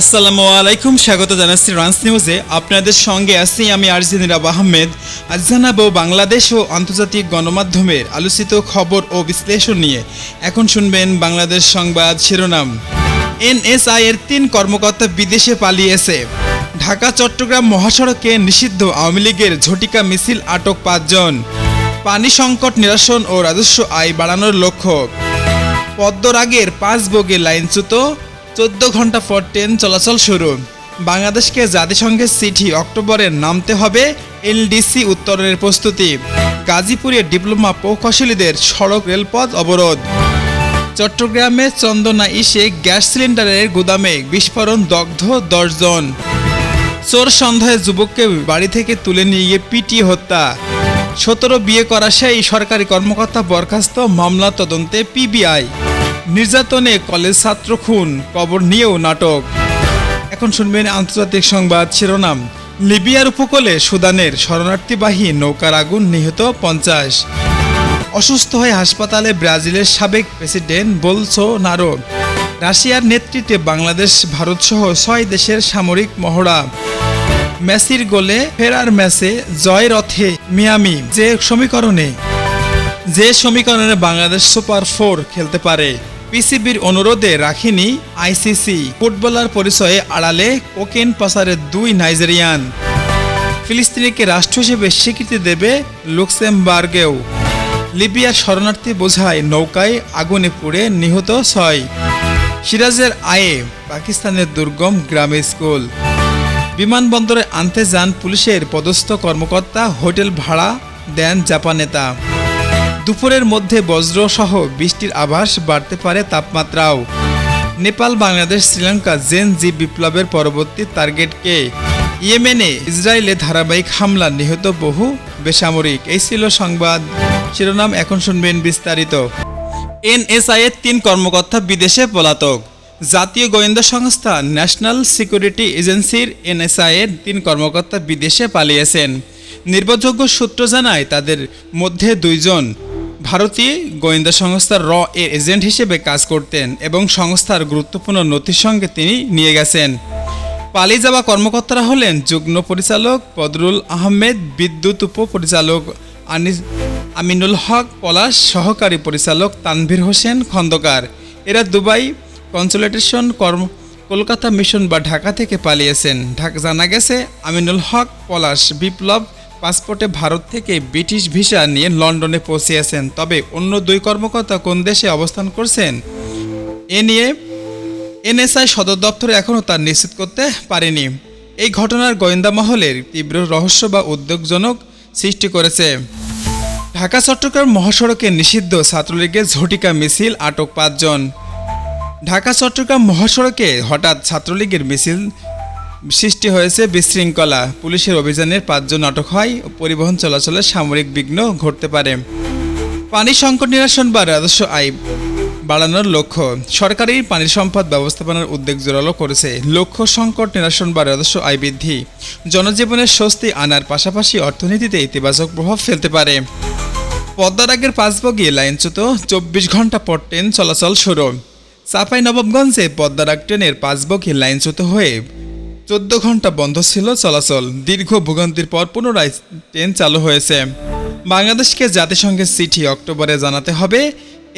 আসসালামু আলাইকুম, স্বাগত জানাচ্ছি রান্স নিউজে আপনাদের সঙ্গে আছি আমি আরজি নিরাব আহমেদ। আজ জানাব বাংলাদেশ ও আন্তর্জাতিক গণমাধ্যমের আলোচিত খবর ও বিশ্লেষণ নিয়ে। এখন শুনবেন বাংলাদেশ সংবাদ শিরোনাম। এনএসআই এর তিন কর্মকর্তা বিদেশে পালিয়েছে। ঢাকা, চট্টগ্রাম মহাসড়কে নিষিদ্ধ আওয়ামী লীগের ঝটিকা মিছিল আটক পাঁচজন। পানি সংকট নিরসন ও রাজস্ব আয় বাড়ানোর লক্ষ্য। পদ্মরাগের পাঁচ বগে লাইনচ্যুত চোদ্দ ঘণ্টা পর ট্রেন চলাচল শুরু। বাংলাদেশকে জাতিসংঘের চিঠি অক্টোবরে নামতে হবে এলডিসি উত্তরের প্রস্তুতি। গাজীপুরে ডিপ্লোমা প্রকৌশলীদের সড়ক রেলপথ অবরোধ। চট্টগ্রামে চন্দনা ইসে গ্যাস সিলিন্ডারের গুদামে বিস্ফোরণ দগ্ধ দশজন। চোর সন্ধ্যায় যুবককে বাড়ি থেকে তুলে নিয়ে গিয়ে পিটিয়ে হত্যা। সতেরো বিয়ে করা সেই সরকারি কর্মকর্তা বরখাস্ত মামলা তদন্তে পিবিআই। নির্যাতনে কলেজ ছাত্র খুন, কবর নিয়েও নাটক। এখন শুনবেন আন্তর্জাতিক সংবাদ শিরোনাম। লিবিয়ার উপকূলে সুদানের শরণার্থীবাহী নৌকার আগুন নিহত পঞ্চাশ। অসুস্থ হয়ে হাসপাতালে ব্রাজিলের সাবেক প্রেসিডেন্ট বলছো নারো রাশিয়ার নেতৃত্বে বাংলাদেশ ভারতসহ ছয় দেশের সামরিক মহড়া। মেসির গোলে ফেরার ম্যাচে জয় রথে মিয়ামি, যে সমীকরণে যে সমীকরণে বাংলাদেশ সুপার ফোর খেলতে পারে। পিসিবির অনুরোধে রাখেনি আইসিসি। ফুটবলার পরিচয়ে আড়ালে কোকেন পাসারের দুই নাইজেরিয়ান। ফিলিস্তিনিকে রাষ্ট্র হিসেবে স্বীকৃতি দেবে লুক্সেমবার্গেও। লিবিয়ার শরণার্থী বোঝায় নৌকায় আগুনে পুড়ে নিহত ছয়। সিরাজের আয়ে পাকিস্তানের দুর্গম গ্রামে স্কুল। বিমানবন্দরে আনতে যান পুলিশের পদস্থ কর্মকর্তা, হোটেল ভাড়া দেন জাপান নেতা। দুপুরের মধ্যে বজ্রসহ বৃষ্টির আভাস বাড়তে পারে তাপমাত্রাও। নেপাল, বাংলাদেশ, শ্রীলঙ্কা, জেন জি বিপ্লবের পরবর্তী টার্গেটকে। ইয়েমেনে ইসরায়েলে ধারাবাহিক হামলা নিহত বহু বেসামরিক। এই ছিল সংবাদ। শিরোনাম এখন শুনবেন বিস্তারিত। এনএসআই এর তিন কর্মকর্তা বিদেশে পলাতক। জাতীয় গোয়েন্দা সংস্থা ন্যাশনাল সিকিউরিটি এজেন্সির এনএসআই এর তিন কর্মকর্তা বিদেশে পালিয়েছেন। নির্ভরযোগ্য সূত্র জানায়, তাদের মধ্যে দুইজন ভারতীয় গোয়েন্দা সংস্থার র এর এজেন্ট হিসেবে কাজ করতেন এবং সংস্থার গুরুত্বপূর্ণ নথির সঙ্গে তিনি নিয়ে গেছেন। পালিয়ে যাওয়া কর্মকর্তারা হলেন যুগ্ম পরিচালক বদরুল আহমেদ, বিদ্যুৎ উপ পরিচালক আনিস, আমিনুল হক পলাশ, সহকারী পরিচালক তানভীর হোসেন খন্দকার। এরা দুবাই কনসুলেটেশন কর্ম, কলকাতা মিশন বা ঢাকা থেকে পালিয়েছেন। ঢাকা জানা গেছে আমিনুল হক পলাশ বিপ্লব পাসপোর্টে ভারত থেকে ব্রিটিশ ভিসা নিয়ে লন্ডনে পৌঁছিয়েছেন। তবে অন্য দুই কর্মকর্তা কোন দেশে অবস্থান করছেন, এ নিয়ে এনএসআই সদর দপ্তর এখনও তা নিশ্চিত করতে পারেনি। এই ঘটনার গোয়েন্দা মহলের তীব্র রহস্য বা উদ্বেগজনক সৃষ্টি করেছে। ঢাকা, চট্টগ্রাম মহাসড়কে নিষিদ্ধ ছাত্রলীগের ঝটিকা মিছিল আটক পাঁচজন। ঢাকা, চট্টগ্রাম মহাসড়কে হঠাৎ ছাত্রলীগের মিছিল সৃষ্টি হয়েছে বিশৃঙ্খলা। পুলিশের অভিযানের পাঁচজন আটক হয়, পরিবহন চলাচলে সামরিক বিঘ্ন ঘটতে পারে। পানি সংকট নিরসন বা রাজস্ব আয় বাড়ানোর লক্ষ্য। সরকারি পানি সম্পদ ব্যবস্থাপনার উদ্যোগ জোরালো করেছে। লক্ষ্য সংকট নিরসন বা রাজস্ব আয় বৃদ্ধি। জনজীবনের স্বস্তি আনার পাশাপাশি অর্থনীতিতে ইতিবাচক প্রভাব ফেলতে পারে। পদ্মারাগের পাঁচ বগিয়ে লাইনচ্যুত চব্বিশ ঘণ্টা পর ট্রেন চলাচল শুরু। চাপাই নবাবগঞ্জে পদ্মারাগ ট্রেনের পাঁচ বগিয়ে লাইনচ্যুত হয়ে চোদ্দ ঘণ্টা বন্ধ ছিল চলাচল। দীর্ঘ ভোগান্তির পর পুনরায় ট্রেন চালু হয়েছে। বাংলাদেশকে জাতিসংঘের চিঠি অক্টোবরে জানাতে হবে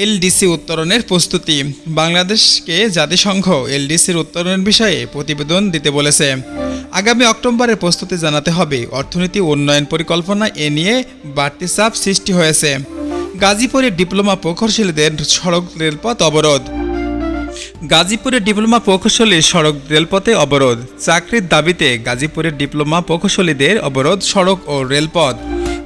এলডিসি উত্তরণের প্রস্তুতি। বাংলাদেশকে জাতিসংঘ এলডিসির উত্তরণের বিষয়ে প্রতিবেদন দিতে বলেছে। আগামী অক্টোবরে প্রস্তুতি জানাতে হবে। অর্থনীতি উন্নয়ন পরিকল্পনা এ নিয়ে বাড়তি চাপ সৃষ্টি হয়েছে। গাজীপুরে ডিপ্লোমা প্রকৌশলীদের সড়ক রেলপথ অবরোধ। গাজীপুরের ডিপ্লোমা প্রকৌশলী সড়ক রেলপথে অবরোধ। চাকরির দাবিতে গাজীপুরের ডিপ্লোমা প্রকৌশলীদের অবরোধ সড়ক ও রেলপথ।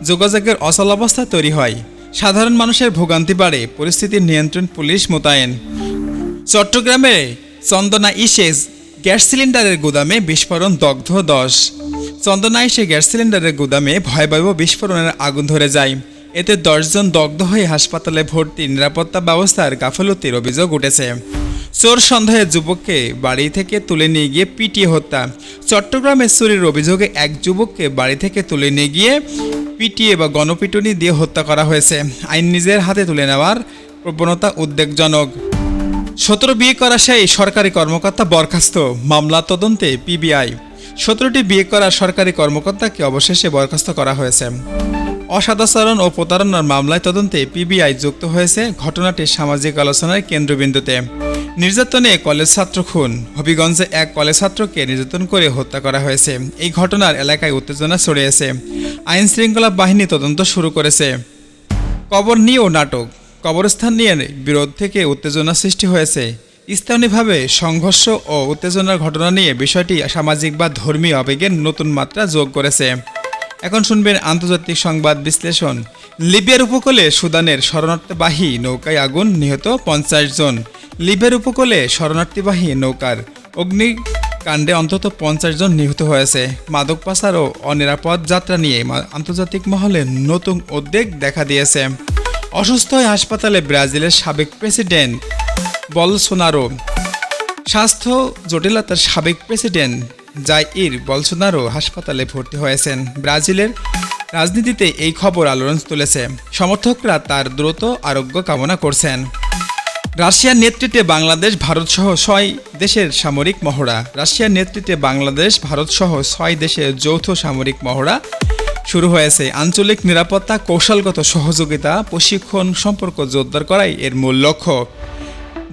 যোগাযোগের অচলাবস্থা তৈরি হয়। সাধারণ মানুষের ভোগান্তি বাড়ে পরিস্থিতির নিয়ন্ত্রণ পুলিশ মোতায়েন। চট্টগ্রামে চন্দনা ইসেস গ্যাস সিলিন্ডারের গুদামে বিস্ফোরণ দগ্ধ দশ। চন্দনা ইসে গ্যাস সিলিন্ডারের গুদামে ভয়াবহ বিস্ফোরণের আগুন ধরে যায়। এতে দশজন দগ্ধ হয়ে হাসপাতালে ভর্তি নিরাপত্তা ব্যবস্থার গাফলতির অভিযোগ উঠেছে। চোর সন্দেহে যুবককে বাড়ি থেকে তুলে নিয়ে গিয়ে পিটিয়ে হত্যা। চট্টগ্রামে চুরির অভিযোগে এক যুবককে বাড়ি থেকে তুলে নিয়ে গিয়ে পিটিয়ে বা গণপিটুনি দিয়ে হত্যা করা হয়েছে। আইন নিজের হাতে তুলে নেওয়ার প্রবণতা উদ্বেগজনক। সতেরো বিয়ে করা সেই সরকারি কর্মকর্তা বরখাস্ত, মামলা তদন্তে পিবিআই। সতেরোটি বিয়ে করা সরকারি কর্মকর্তাকে অবশেষে বরখাস্ত করা হয়েছে। অসদাচরণ ও প্রতারণার মামলায় তদন্তে পিবিআই যুক্ত হয়েছে ঘটনাটি সামাজিক আলোচনার কেন্দ্রবিন্দুতে। নির্যাতনে কলেজ ছাত্র খুন। হবিগঞ্জে এক কলেজ ছাত্রকে নির্যাতন করে হত্যা করা হয়েছে। এই ঘটনার এলাকায় উত্তেজনা ছড়িয়েছে। আইন শৃঙ্খলা বাহিনী তদন্ত শুরু করেছে। কবর নিয়েও নাটক। কবরস্থান নিয়ে বিরোধ থেকে উত্তেজনা সৃষ্টি হয়েছে। স্থানীয়ভাবে সংঘর্ষ ও উত্তেজনার ঘটনা নিয়ে বিষয়টি সামাজিক বা ধর্মীয় আবেগের নতুন মাত্রা যোগ করেছে। এখন শুনবেন আন্তর্জাতিক সংবাদ বিশ্লেষণ। লিবিয়ার উপকূলে সুদানের শরণার্থীবাহী নৌকায় আগুন নিহত পঞ্চাশ জন। লিবিয়ার উপকূলে শরণার্থীবাহী নৌকার অগ্নিকাণ্ডে অন্তত পঞ্চাশ জন নিহত হয়েছে। মাদক পাচার ও অনিরাপদ যাত্রা নিয়ে আন্তর্জাতিক মহলে নতুন উদ্বেগ দেখা দিয়েছে। অসুস্থ হয়ে হাসপাতালে ব্রাজিলের সাবেক প্রেসিডেন্ট বলসোনারো। স্বাস্থ্য জটিলতার সাবেক প্রেসিডেন্ট জাইর বলসোনারো হাসপাতালে ভর্তি হয়েছেন। ব্রাজিলের রাজনীতিতে এই খবর আলোড়ন তুলেছে। সমর্থকরা তার দ্রুত আরোগ্য কামনা করছেন। রাশিয়ার নেতৃত্বে বাংলাদেশ ভারতসহ ছয় দেশের সামরিক মহড়া। রাশিয়ার নেতৃত্বে বাংলাদেশ ভারতসহ ছয় দেশের যৌথ সামরিক মহড়া শুরু হয়েছে। আঞ্চলিক নিরাপত্তা, কৌশলগত সহযোগিতা, প্রশিক্ষণ সম্পর্ক জোরদার করাই এর মূল লক্ষ্য।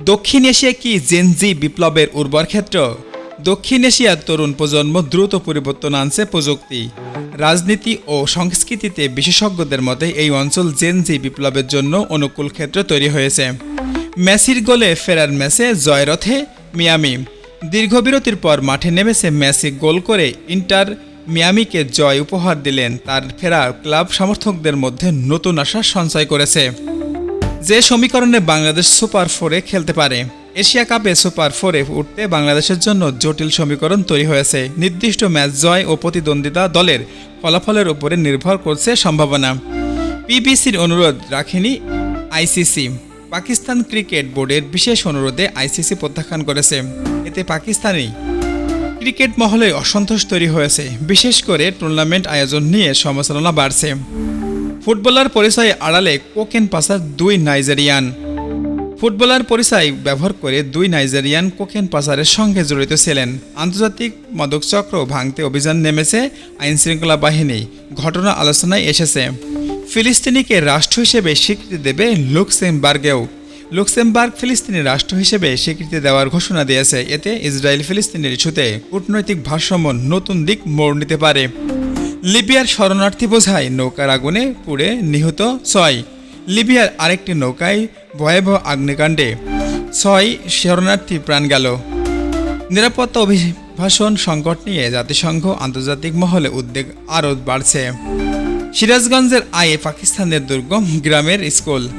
দক্ষিণ এশিয়া কি জেনজি বিপ্লবের উর্বর ক্ষেত্র? দক্ষিণ এশিয়ার তরুণ প্রজন্ম দ্রুত পরিবর্তন আনছে প্রযুক্তি। রাজনীতি ও সংস্কৃতিতে বিশেষজ্ঞদের মতে এই অঞ্চল জেনজি বিপ্লবের জন্য অনুকূল ক্ষেত্র তৈরি হয়েছে। মেসির গোলে ফেরার ম্যাচে জয়রথে মিয়ামি। দীর্ঘ বিরতির পর মাঠে নেমেছে মেসি গোল করে ইন্টার মিয়ামিকে জয় উপহার দিলেন। তার ফেরা ক্লাব সমর্থকদের মধ্যে নতুন আশা সঞ্চয় করেছে। যে সমীকরণে বাংলাদেশ সুপার ফোরে খেলতে পারে। এশিয়া কাপে সুপার ফোরে উঠতে বাংলাদেশের জন্য জটিল সমীকরণ তৈরি হয়েছে। নির্দিষ্ট ম্যাচ জয় ও প্রতিদ্বন্দ্বিতা দলের ফলাফলের উপরে নির্ভর করছে সম্ভাবনা। পিবিসির অনুরোধ রাখেনি আইসিসি। পাকিস্তান ক্রিকেট বোর্ডের বিশেষ অনুরোধে আইসিসি প্রত্যাখ্যান করেছে। এতে পাকিস্তানি ক্রিকেট মহলে অসন্তোষ তৈরি হয়েছে। বিশেষ করে টুর্নামেন্ট আয়োজন নিয়ে সমালোচনা বাড়ছে। ফুটবলার পরিচয়ে আড়ালে কোকেন পাসার দুই নাইজেরিয়ান। ফুটবলার পরিচয় ব্যবহার করে দুই নাইজেরিয়ান কোকেন পাচারের সঙ্গে জড়িত ছিলেন। আন্তর্জাতিক মাদক চক্র ভাঙতে অভিযান নেমেছে আইন শৃঙ্খলা বাহিনী। ঘটনা আলোচনায় এসেছে। ফিলিস্তিনিকে রাষ্ট্র হিসেবে স্বীকৃতি দেবে লুক্সেমবার্গেও। লুক্সেমবার্গ ফিলিস্তিনি রাষ্ট্র হিসেবে স্বীকৃতি দেওয়ার ঘোষণা দিয়েছে। এতে ইসরায়েল ফিলিস্তিনের ইস্যুতে কূটনৈতিক ভারসাম্য নতুন দিক মোড় নিতে পারে। লিবিয়ার শরণার্থী বোঝায়, নৌকার আগুনে পুড়ে নিহত ছয়। লিবিয়ার আরেকটি নৌকায় ভয়াবহ আগ্নিকাণ্ডে ছয় শরণার্থী প্রাণ গেল। নিরাপত্তা অভিভাষণ সংকট নিয়ে জাতিসংঘ আন্তর্জাতিক মহলে উদ্বেগ আরও বাড়ছে। সিরাজগঞ্জের আয়ে পাকিস্তানের দুর্গম গ্রামের স্কুল।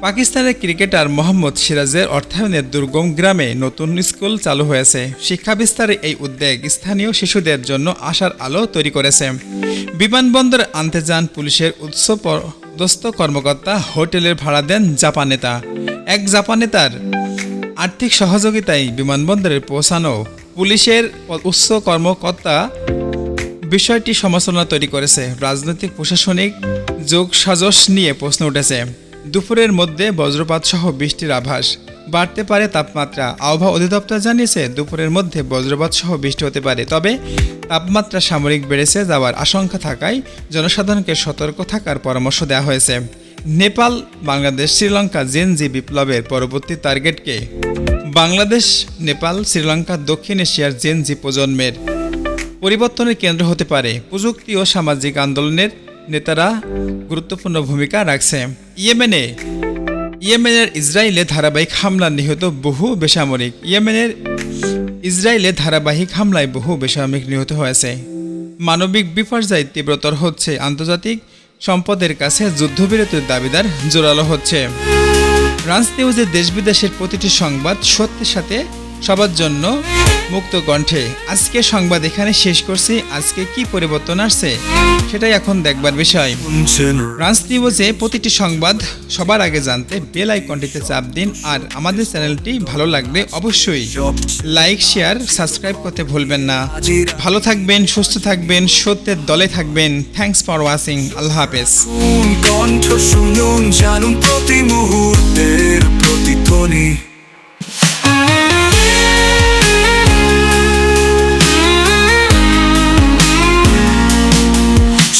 পাকিস্তানের ক্রিকেটার মোহাম্মদ সিরাজের অর্থায়নের দুর্গম গ্রামে নতুন স্কুল চালু হয়েছে। শিক্ষা বিস্তারে এই উদ্যোগ স্থানীয় শিশুদের জন্য আশার আলো তৈরি করেছে। বিমানবন্দরে আনতে যান পুলিশের উৎসপদস্থ কর্মকর্তা হোটেলের ভাড়া দেন জাপানেতা এক জাপানেতার আর্থিক সহযোগিতায় বিমানবন্দরে পৌঁছানো পুলিশের উচ্চ কর্মকর্তা বিষয়টি সমালোচনা তৈরি করেছে। রাজনৈতিক, প্রশাসনিক যোগ সাজস নিয়ে প্রশ্ন উঠেছে। দুপুরের মধ্যে বজ্রপাত সহ বৃষ্টির আভাস। বাড়তে পারে তাপমাত্রা। আবহাওয়া অধিদপ্তর জানিয়েছে, দুপুরের মধ্যে বজ্রপাত সহ বৃষ্টি হতে পারে, তবে তাপমাত্রা সামরিক বেড়েছে যাওয়ার আশঙ্কা থাকায় জনসাধারণকে সতর্ক থাকার পরামর্শ দেওয়া হয়েছে। নেপাল, বাংলাদেশ, শ্রীলঙ্কা জেনজি বিপ্লবের পরবর্তী টার্গেটকে। বাংলাদেশ, নেপাল, শ্রীলঙ্কা, দক্ষিণ এশিয়ার জেনজি প্রজন্মের পরিবর্তনের কেন্দ্র হতে পারে। প্রযুক্তি ও সামাজিক আন্দোলনের নেতারা গুরুত্বপূর্ণ ভূমিকা রাখছে। ইয়েমেনে ইয়েমেনের ইসরায়েলে ধারাবাহিক হামলা নিহত বহু বেসামরিক। ইয়েমেনের ইসরায়েলে ধারাবাহিক হামলায় বহু বেসামরিক নিহত হয়েছে। মানবিক বিপর্যয় তীব্রতর হচ্ছে। আন্তর্জাতিক সম্পদের কাছে যুদ্ধবিরতির দাবিদার জোরালো হচ্ছে। ফ্রান্স নিউজে দেশ বিদেশের প্রতিটি সংবাদ সত্যের সাথে সবার জন্য মুক্ত কণ্ঠে আজকে সংবাদ এখানে শেষ করছি। আজকে কি পরিবর্তন আসছে সেটাই এখন দেখবার বিষয়। ফ্রান্স নিউজে প্রতিটি সংবাদ সবার আগে জানতে বেল আইকনটিতে চাপ দিন আর আমাদের চ্যানেলটি ভালো লাগলে অবশ্যই লাইক, শেয়ার, সাবস্ক্রাইব করতে ভুলবেন না। ভালো থাকবেন, সুস্থ থাকবেন, সত্যের দলে থাকবেন। থ্যাঙ্কস ফর ওয়াচিং আল্লাহ হাফেজ। কণ্ঠ শুনুন, জানুন প্রতি মুহূর্তের